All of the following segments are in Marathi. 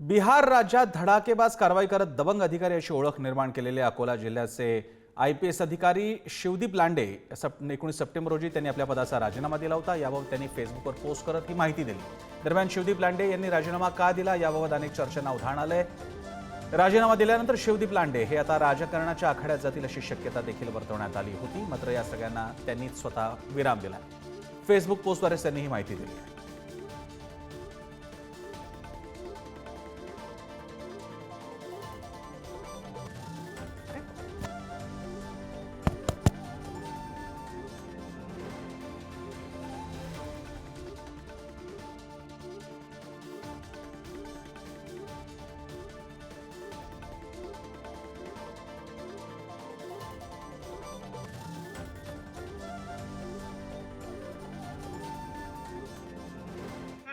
बिहार राज्यात धडाकेबाज कारवाई करत दबंग अधिकारी अशी ओळख निर्माण केलेले अकोला जिल्ह्याचे आय पी एस अधिकारी शिवदीप लांडे सप एकोणीस सप्टेंबर रोजी त्यांनी आपल्या पदाचा राजीनामा दिला होता. याबाबत त्यांनी फेसबुकवर पोस्ट करत ही माहिती दिली. दरम्यान शिवदीप लांडे यांनी राजीनामा का दिला याबाबत अनेक चर्चांना उधाण आलंय. राजीनामा दिल्यानंतर शिवदीप लांडे हे आता राजकारणाच्या आखाड्यात जातील अशी शक्यता देखील वर्तवण्यात आली होती. मात्र या सगळ्यांना त्यांनी स्वतः विराम दिला. फेसबुक पोस्टद्वारे त्यांनी ही माहिती दिली.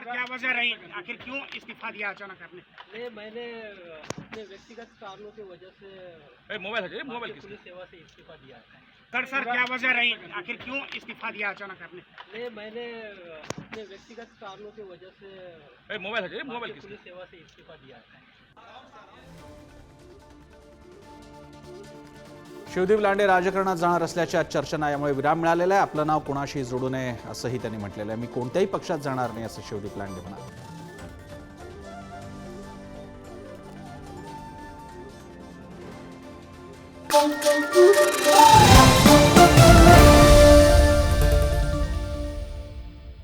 क्या वजह रही? आखिर क्यों इस्तीफा दिया अचानक आपने? नहीं मैंने अपने व्यक्तिगत कारणों की वजह से मोबाइल मोबाइल पुलिस सेवा से इस्तीफा दिया है। सर सर क्या वजह रही? आखिर क्यों इस्तीफा दिया अचानक आपने? नहीं मैंने अपने व्यक्तिगत कारणों की वजह से मोबाइल है मोबाइल पुलिस सेवा से इस्तीफा दिया है। शिवदीप लांडे राजकारणात जाणार असल्याच्या चर्चांना यामुळे विराम मिळालेला आहे. आपलं नाव कोणाशी जोडू नये असंही त्यांनी म्हटलेलं आहे. मी कोणत्याही पक्षात जाणार नाही असं शिवदीप लांडे म्हणाले.